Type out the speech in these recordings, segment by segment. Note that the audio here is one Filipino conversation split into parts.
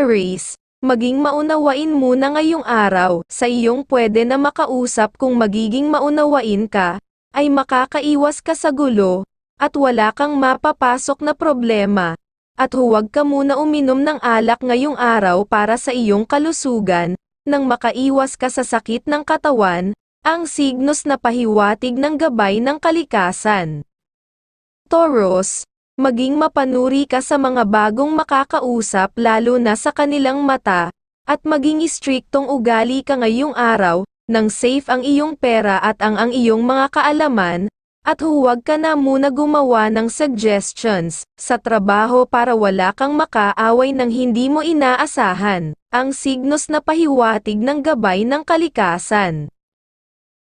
Aries, maging maunawain muna ngayong araw, sa iyong pwede na makausap kung magiging maunawain ka, ay makakaiwas ka sa gulo, at wala kang mapapasok na problema. At huwag ka muna uminom ng alak ngayong araw para sa iyong kalusugan, nang makaiwas ka sa sakit ng katawan, ang signos na pahiwatig ng gabay ng kalikasan. Taurus, maging mapanuri ka sa mga bagong makakausap lalo na sa kanilang mata, at maging istriktong ugali ka ngayong araw, nang safe ang iyong pera at ang ang iyong mga kaalaman, at huwag ka na muna gumawa ng suggestions sa trabaho para wala kang makaaway ng hindi mo inaasahan, ang signos na pahiwatig ng gabay ng kalikasan.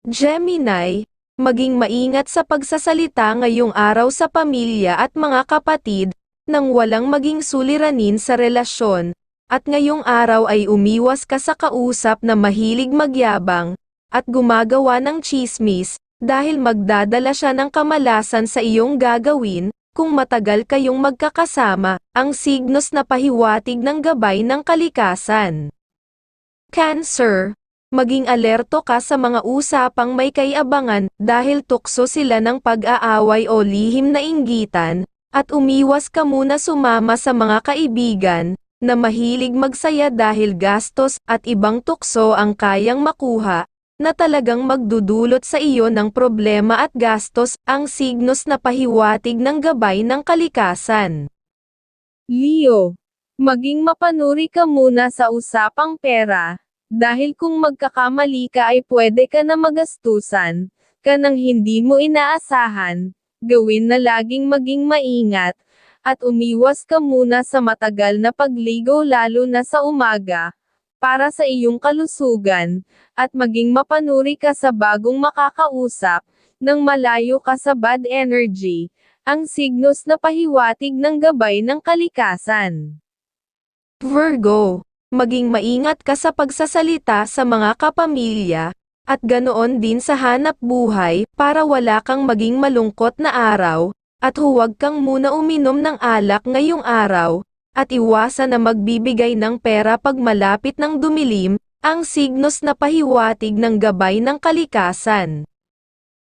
Gemini, maging maingat sa pagsasalita ngayong araw sa pamilya at mga kapatid, nang walang maging suliranin sa relasyon, at ngayong araw ay umiwas ka sa kausap na mahilig magyabang, at gumagawa ng chismis, dahil magdadala siya ng kamalasan sa iyong gagawin, kung matagal kayong magkakasama, ang signos na pahiwatig ng gabay ng kalikasan. Cancer, maging alerto ka sa mga usapang may kayabangan dahil tukso sila ng pag-aaway o lihim na inggitan, at umiwas ka muna sumama sa mga kaibigan, na mahilig magsaya dahil gastos at ibang tukso ang kayang makuha, na talagang magdudulot sa iyo ng problema at gastos, ang signos na pahiwatig ng gabay ng kalikasan. Leo, maging mapanuri ka muna sa usapang pera, dahil kung magkakamali ka ay pwede ka na magastusan, ka nang hindi mo inaasahan, gawin na laging maging maingat, at umiwas ka muna sa matagal na pagligo lalo na sa umaga, para sa iyong kalusugan, at maging mapanuri ka sa bagong makakausap, nang malayo ka sa bad energy, ang signos na pahiwatig ng gabay ng kalikasan. Virgo, maging maingat ka sa pagsasalita sa mga kapamilya, at ganoon din sa hanap buhay, para wala kang maging malungkot na araw, at huwag kang muna uminom ng alak ngayong araw, at iwasan na magbibigay ng pera pag malapit ng dumilim, ang signos na pahiwatig ng gabay ng kalikasan.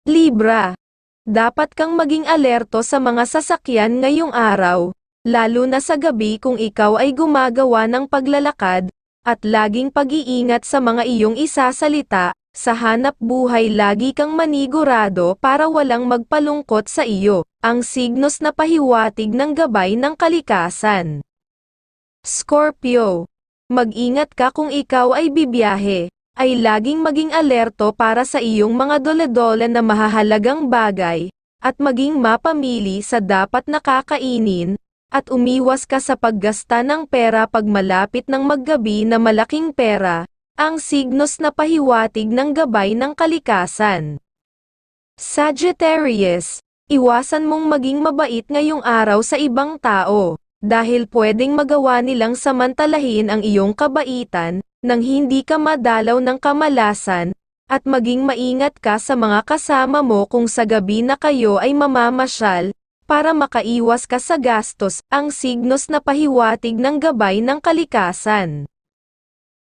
Libra, dapat kang maging alerto sa mga sasakyan ngayong araw, lalo na sa gabi kung ikaw ay gumagawa ng paglalakad, at laging pag-iingat sa mga iyong isasalita, sa hanap buhay lagi kang manigurado para walang magpalungkot sa iyo, ang signos na pahiwatig ng gabay ng kalikasan. Scorpio, mag-ingat ka kung ikaw ay bibiyahe, ay laging maging alerto para sa iyong mga dole-dole na mahahalagang bagay, at maging mapamili sa dapat nakakainin, at umiwas ka sa paggasta ng pera pag malapit ng maggabi na malaking pera, ang signos na pahiwatig ng gabay ng kalikasan. Sagittarius, iwasan mong maging mabait ngayong araw sa ibang tao, dahil pwedeng magawa nilang samantalahin ang iyong kabaitan, nang hindi ka madalaw ng kamalasan, at maging maingat ka sa mga kasama mo kung sa gabi na kayo ay mamamasyal, para makaiwas ka sa gastos, ang signos na pahiwatig ng gabay ng kalikasan.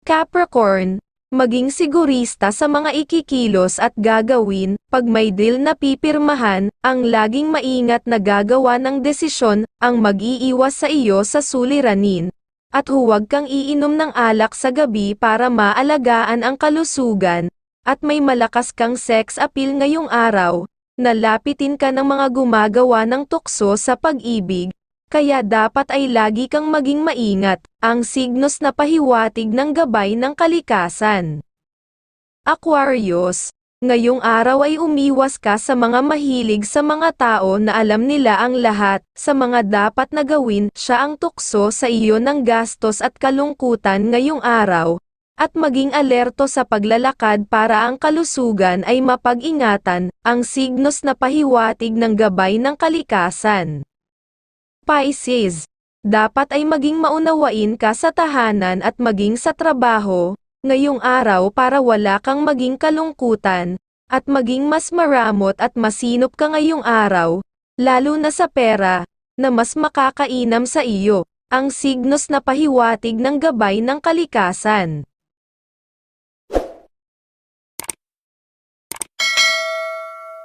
Capricorn, maging sigurista sa mga ikikilos at gagawin, pag may deal na pipirmahan, ang laging maingat na gagawa ng desisyon, ang mag-iiwas sa iyo sa suliranin, at huwag kang iinom ng alak sa gabi para maalagaan ang kalusugan, at may malakas kang sex appeal ngayong araw, Nalapitin ka ng mga gumagawa ng tukso sa pag-ibig, kaya dapat ay lagi kang maging maingat, ang signos na pahiwatig ng gabay ng kalikasan. Aquarius, ngayong araw ay umiwas ka sa mga mahilig sa mga tao na alam nila ang lahat, sa mga dapat na gawin, siya ang tukso sa iyo ng gastos at kalungkutan ngayong araw, at maging alerto sa paglalakad para ang kalusugan ay mapag-ingatan, ang signos na pahiwatig ng gabay ng kalikasan. Pisces, dapat ay maging maunawain ka sa tahanan at maging sa trabaho, ngayong araw para wala kang maging kalungkutan, at maging mas maramot at masinop ka ngayong araw, lalo na sa pera, na mas makakainam sa iyo, ang signos na pahiwatig ng gabay ng kalikasan.